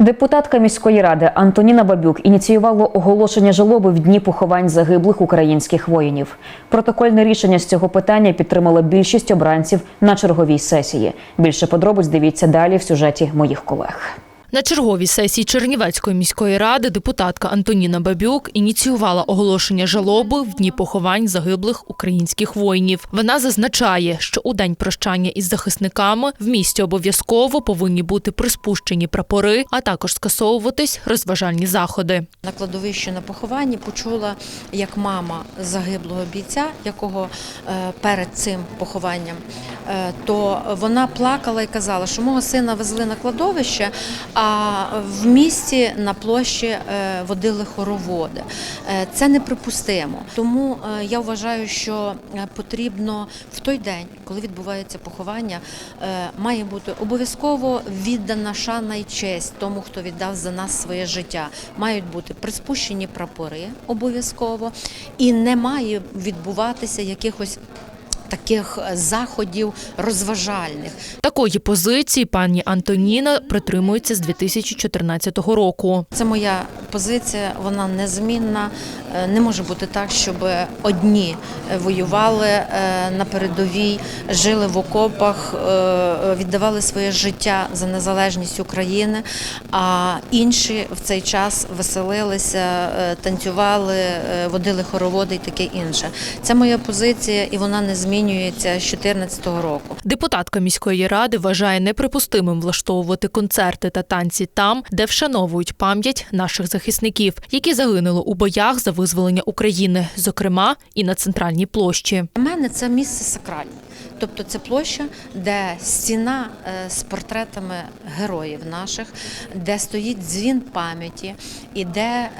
Депутатка міської ради Антоніна Бабюк ініціювала оголошення жалоби в дні поховань загиблих українських воїнів. Протокольне рішення з цього питання підтримала більшість обранців на черговій сесії. Більше подробиць дивіться далі в сюжеті моїх колег. На черговій сесії Чернівецької міської ради депутатка Антоніна Бабюк ініціювала оголошення жалоби в дні поховань загиблих українських воїнів. Вона зазначає, що у день прощання із захисниками в місті обов'язково повинні бути приспущені прапори, а також скасовуватись розважальні заходи. На кладовищі на похованні почула, як мама загиблого бійця, якого е, перед цим похованням, е, то вона плакала і казала, що мого сина везли на кладовище, а в місті на площі е, водили хороводи. Е, Це неприпустимо. Тому е, я вважаю, що потрібно в той день, коли відбувається поховання, має бути обов'язково віддана шана і честь тому, хто віддав за нас своє життя. Мають бути приспущені прапори обов'язково, і не має відбуватися якихось таких е, заходів розважальних. Такої позиції пані Антоніна притримується з 2014 року. Це моя позиція, вона незмінна. Е, Не може бути так, щоб одні воювали е, на передовій, жили в окопах, віддавали своє життя за незалежність України, а інші в цей час веселилися, танцювали, водили хороводи і таке інше. Це моя позиція, і вона не змінюється з 2014 року. Депутатка міської ради вважає неприпустимим влаштовувати концерти та танці там, де вшановують пам'ять наших захисників, які загинули у боях за визволення України, зокрема і на центральній площі. Для мене це місце сакральне. Тобто це площа, де стіна е, з портретами героїв наших, де стоїть дзвін пам'яті і де е,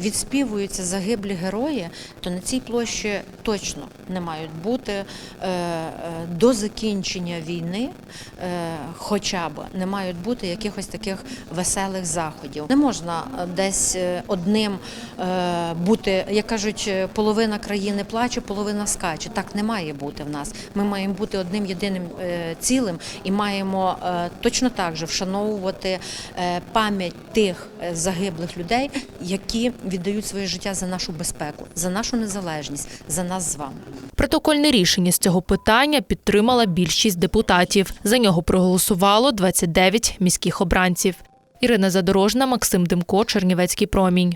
відспівуються загиблі герої, то на цій площі точно не мають бути е, е, до закінчення війни, е, хоча б не мають бути якихось таких веселих заходів. Не можна десь одним бути, як кажуть, половина країни плаче, половина скаче. Так не має бути в нас. Ми маємо бути одним єдиним цілим і маємо точно так же вшановувати пам'ять тих загиблих людей, які віддають своє життя за нашу безпеку, за нашу незалежність, за нас з вами. Протокольне рішення з цього питання підтримала більшість депутатів. За нього проголосувало 29 міських обранців. Ірина Задорожна, Максим Демко, Чернівецький промінь.